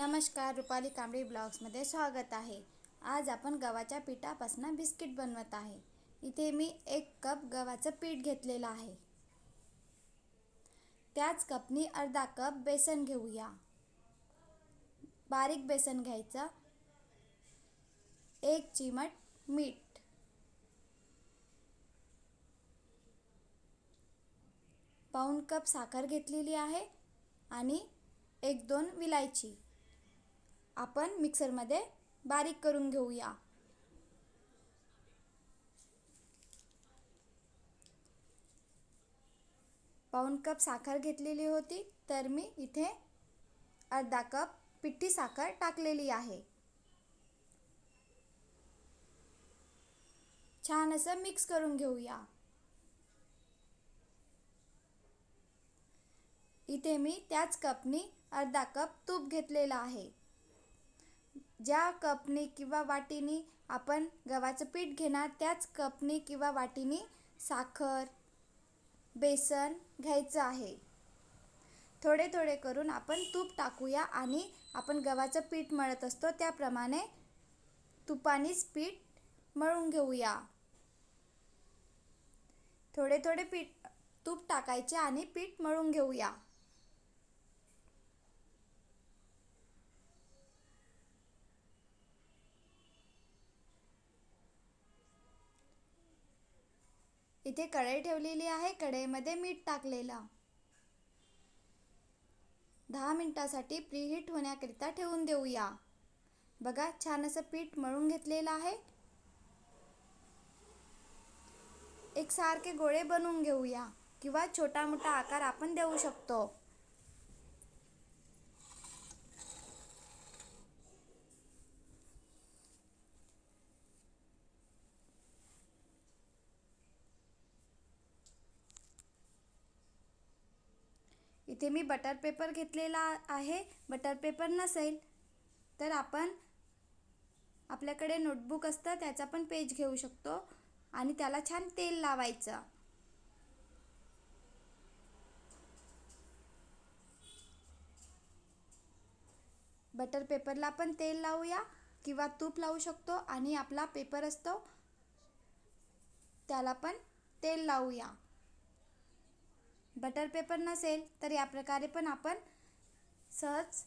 नमस्कार रुपाली कांबळी ब्लॉग्समध्ये स्वागत आहे. आज आपण गव्हाच्या पिठापासून बिस्किट बनवत आहे. इथे मी एक कप गव्हाचं पीठ घेतलेलं आहे. त्याच कपनी अर्धा कप बेसन घेऊया. बारीक बेसन घ्यायचं. एक चिमट मीठ. पाऊण कप साखर घेतलेली आहे आणि एक दोन विलायची. आपण मिक्सरमध्ये बारीक करून घेऊया. पाऊण कप साखर घेतलेली होती तर मी इथे अर्धा कप पिठी साखर टाकलेली आहे. छान असं मिक्स करून घेऊया. इथे मी त्याच कपनी अर्धा कप तूप घेतलेला आहे. ज्या कपनी किंवा वाटीनी आपण गव्हाचं पीठ घेणार त्याच कपनी किंवा वाटीनी साखर बेसन घ्यायचं आहे. थोडे थोडे करून आपण तूप टाकूया आणि आपण गव्हाचं पीठ मळत असतो त्याप्रमाणे तुपानेच पीठ मळून घेऊया. थोडे थोडे पीठ तूप टाकायचे आणि पीठ मळून घेऊया. इथे कढई ठेवलेली आहे कढईमध्ये मीठ टाकलेलं. दहा मिनटासाठी प्रीहीट होण्याकरिता ठेवून देऊया. बघा छान असं पीठ मळून घेतलेलं आहे. एक सारखे गोळे बनवून घेऊया किंवा छोटा मोठा आकार आपण देऊ शकतो. इथे मी बटर पेपर घेतलेला आहे. बटर पेपर नसेल तर आपण आपल्याकडे नोटबुक असतं त्याचा पण पेज घेऊ शकतो. आणि त्याला छान तेल लावायचं. बटर पेपरला पण तेल लावूया किंवा तूप लावू शकतो आणि आपला पेपर असतो त्याला पण तेल लावूया. बटर पेपर नसेल तर या प्रकारे पण आपण सहज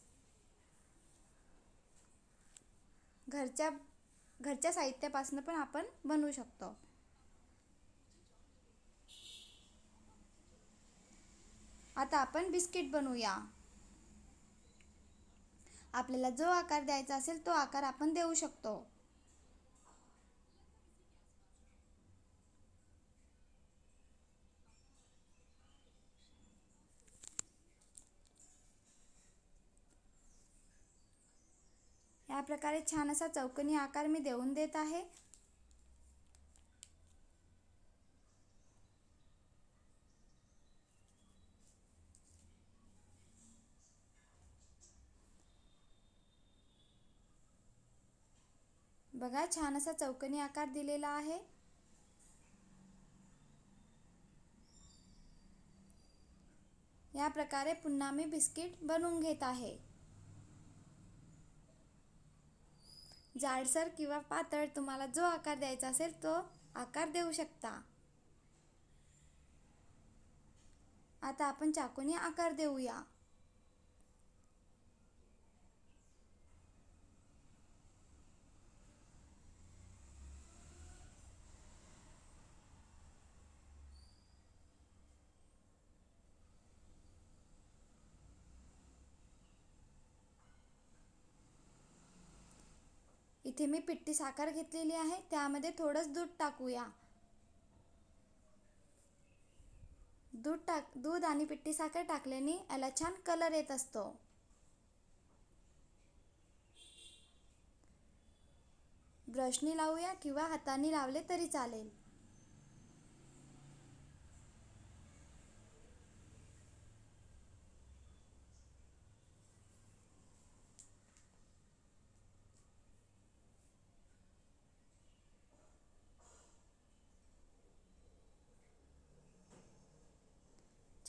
घरच्या घरच्या साहित्यापासून पण आपण बनवू शकतो. आता आपण बिस्किट बनवूया. आपल्याला जो आकार द्यायचा असेल तो आकार आपण देऊ शकतो. या प्रकारे छान असा चौकनी आकार मी देऊन देत आहे. बघा छान असा चौकनी आकार दिलेला आहे. या प्रकारे पुन्हा मी बिस्किट बनवून घेत आहे. जाडसर किंवा पातळ तुम्हाला जो आकार द्यायचा असेल तो आकार देऊ शकता. आता आपण चाकूने आकार देऊया. इथे मी पिट्टी साखर घेतलेली आहे त्यामध्ये थोडंच दूध टाकूया. दूध टाक दूध आणि पिट्टी साखर टाकल्याने याला छान कलर येत असतो. ब्रशनी लावूया किंवा हाताने लावले तरी चालेल.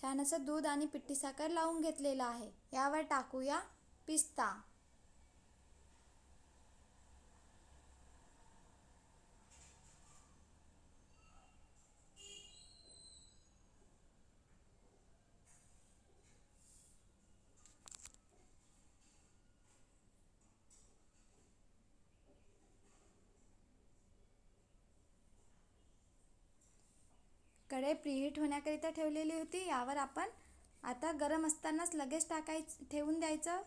छान असं दूध आणि पिठी साखर लावून घेतलेलं आहे. यावर टाकूया पिस्ता. कढई प्रीहीट होण्याकरिता ठेवलेली होती. यावर आपण आता गरम असतानाच लगेच टाकायचं ठेवून द्यायचं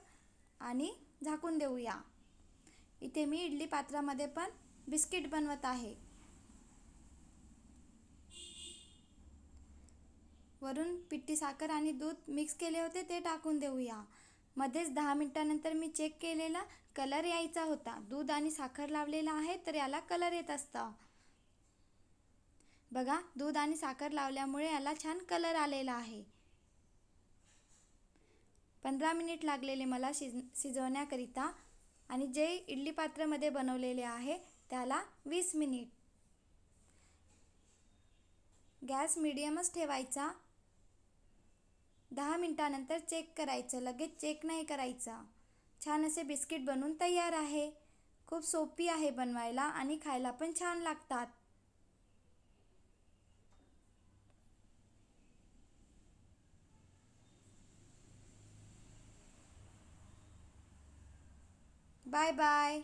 आणि झाकून देऊया. इथे मी इडली पात्रामध्ये पण बिस्किट बनवत आहे. वरून पिठी साखर आणि दूध मिक्स केले होते ते टाकून देऊया. मध्येच दहा मिनटानंतर मी चेक केलेला कलर यायचा होता. दूध आणि साखर लावलेला आहे तर याला कलर येत असतं. बघा दूध आणि साखर लावल्यामुळे याला छान कलर आलेला आहे. पंधरा मिनिट लागलेले मला शिज शिजवण्याकरिता आणि जे इडली पात्रामध्ये बनवलेले आहे त्याला वीस मिनिट. गॅस मिडियमच ठेवायचा. दहा मिनटानंतर चेक करायचं लगेच चेक नाही करायचा. छान असे बिस्किट बनवून तयार आहे. खूप सोपी आहे बनवायला आणि खायला पण छान लागतात. Bye bye.